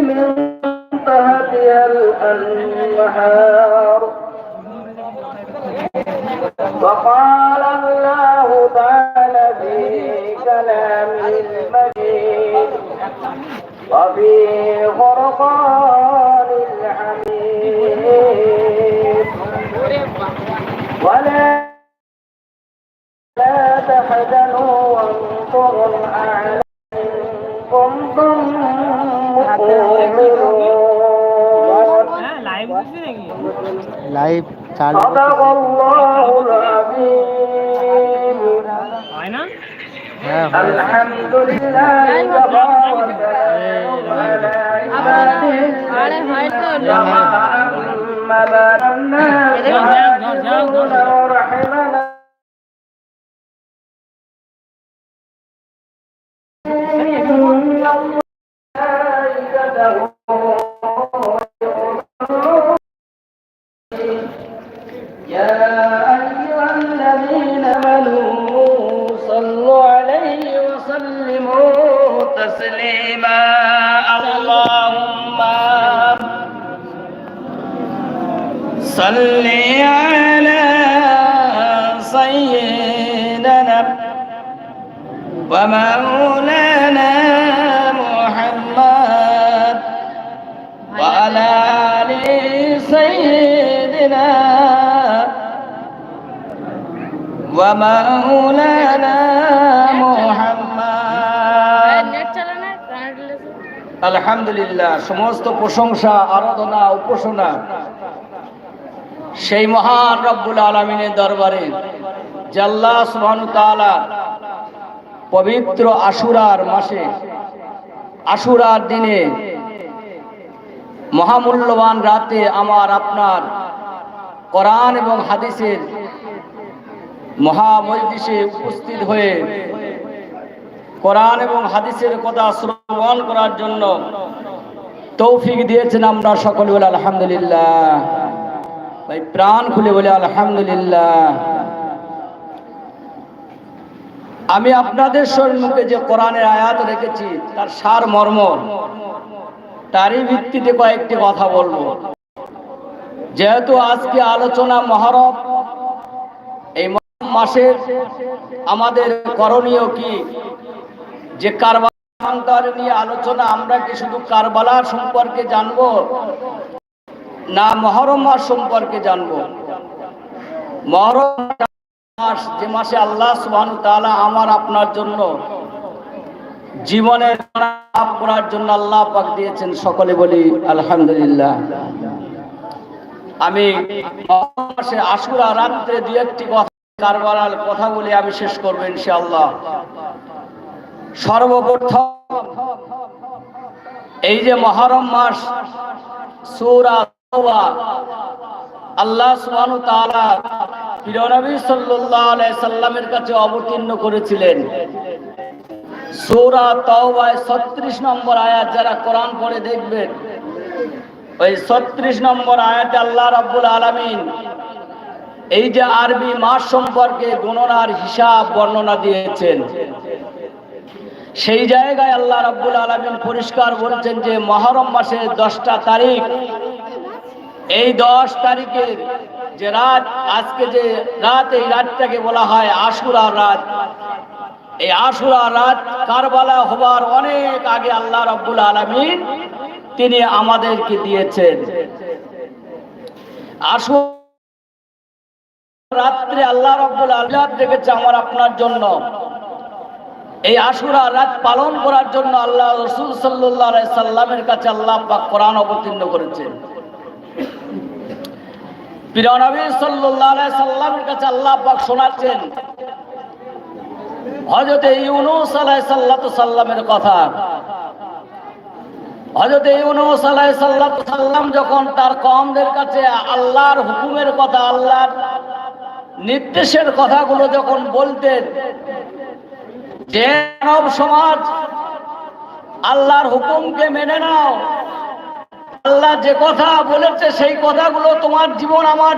من تحتها الأنهار وقال الله تعالى في كلامه المجيد وفي فرقان الحميد. ولا لا تحزنوا وانصروا الأعلى. Live চালু হ্যাঁ, আলহামদুলিল্লাহ تسليما. اللهم صل على سيدنا ومولانا محمد وعلى آل سيدنا ومولانا আলহামদুলিল্লাহ, সমস্ত প্রশংসা, আরাধনা, উপাসনা সেই মহান রব্বুল আলমিনের দরবারে জাল্লা সুবহান তাআলা পবিত্র আশুরার মাসে, আশুরার দিনে মহামূল্যবান রাতে আমার আপনার কোরআন এবং হাদিসের মহামৈদিসে উপস্থিত হয়ে কোরআন এবং হাদিসের কথা শ্রবণ করার জন্য তৌফিক দিয়েছেন আমরা সকলে বলে আলহামদুলিল্লাহ। ভাই, প্রাণ খুলে বলে আলহামদুলিল্লাহ। আমি আপনাদের সম্মুখে যে কোরআনের আয়াত রেখেছি, তার সার মর্ম, তারই ভিত্তিতে কয়েকটি কথা বলব। যেহেতু আজকে আলোচনা মহরম, এই মাসের আমাদের করণীয় কি? যে কারবার নিয়ে আলোচনা আমরা কি শুধু কারবালার সম্পর্কে জানব? না, মহরম মাস সম্পর্কে জানব। মহরম মাস যে মাসে আল্লাহ সুবহান তাআলা আমার, আপনার জন্য, জীবনের লাভ করার জন্য আল্লাহ পাক দিয়েছেন। সকলে বলি, আলহামদুলিল্লাহ। আমি মাসে আশুরা রাত্রে দু একটি কথা কারবালার কথা বলে আমি শেষ করব ইনশাআল্লাহ। সর্বপ্রথম এই যে মহরম মাস, সূরা আল্লাহ সাল্লামের কাছে অবতীর্ণ করেছিলেন। সূরা তাওবায় 36 নম্বর আয়াত যারা কোরআন পড়ে দেখবেন, ওই 36 নম্বর আয়াতে আল্লাহ রাব্বুল আলামিন এই যে আরবি মাস সম্পর্কে গণনার হিসাব বর্ণনা দিয়েছেন। সেই জায়গায় আল্লাহ রাব্বুল আলামিন পরিষ্কার বলছেন যে মহরম মাসের দশটা তারিখ। এই দশ তারিখের যে রাত, আজকে যে রাত, এই রাতটাকে বলা হয় আশুরা রাত। এই আশুরা রাত কারবালা হবার অনেক আগে আল্লাহ রাব্বুল আলামিন তিনি আমাদেরকে দিয়েছেন। আশু রাত্রে আল্লাহ রাব্বুল আলামিন দেখেছে আমার আপনার জন্য। এই আশুরা রাত পালন করার জন্য আল্লাহ রসুল সাল্লাহ সাল্লামের কাছে আল্লাহ পাক কোরআন অবতীর্ণ করেছেন। কাছে আল্লাহ শোনাচ্ছেন ইউনুস কথা। ইউনুস সাল্লাম যখন তার কমদের কাছে আল্লাহর হুকুমের কথা, আল্লাহর নির্দেশের কথাগুলো যখন বলতেন যে সমাজ, আল্লাহর হুকুমকে মেনে নাও। আল্লাহ যে কথা বলেছে, সেই কথাগুলো তোমার জীবন, আমার